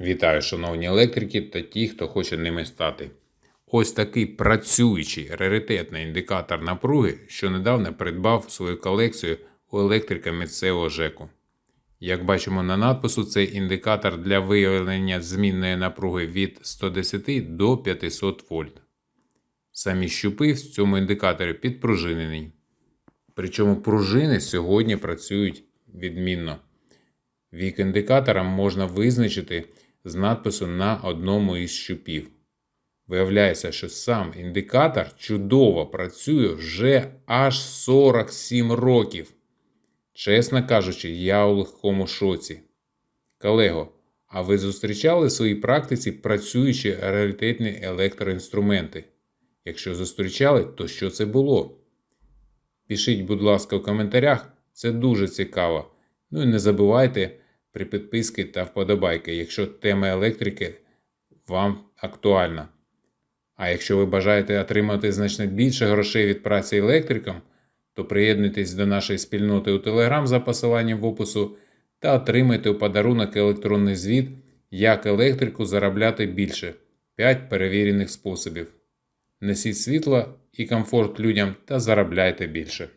Вітаю, шановні електрики та ті, хто хоче ними стати. Ось такий працюючий раритетний індикатор напруги, що недавно придбав свою колекцію у електрика місцевого ЖЕКу. Як бачимо на надпису, це індикатор для виявлення змінної напруги від 110 до 500 вольт. Самі щупи в цьому індикаторі підпружинені. Причому пружини сьогодні працюють відмінно. Вік індикатора можна визначити з надпису на одному із щупів. Виявляється, що сам індикатор чудово працює вже аж 47 років. Чесно кажучи, я у легкому шоці. Колего, а ви зустрічали в своїй практиці працюючі раритетні електроінструменти? Якщо зустрічали, то що це було? Пишіть, будь ласка, у коментарях, це дуже цікаво. Ну і не забувайте при підписки та вподобайки, якщо тема електрики вам актуальна. А якщо ви бажаєте отримати значно більше грошей від праці електриком, то приєднуйтесь до нашої спільноти у Telegram за посиланням в опису та отримайте у подарунок електронний звіт, як електрику заробляти більше 5 перевірених способів. Несіть світло і комфорт людям та заробляйте більше.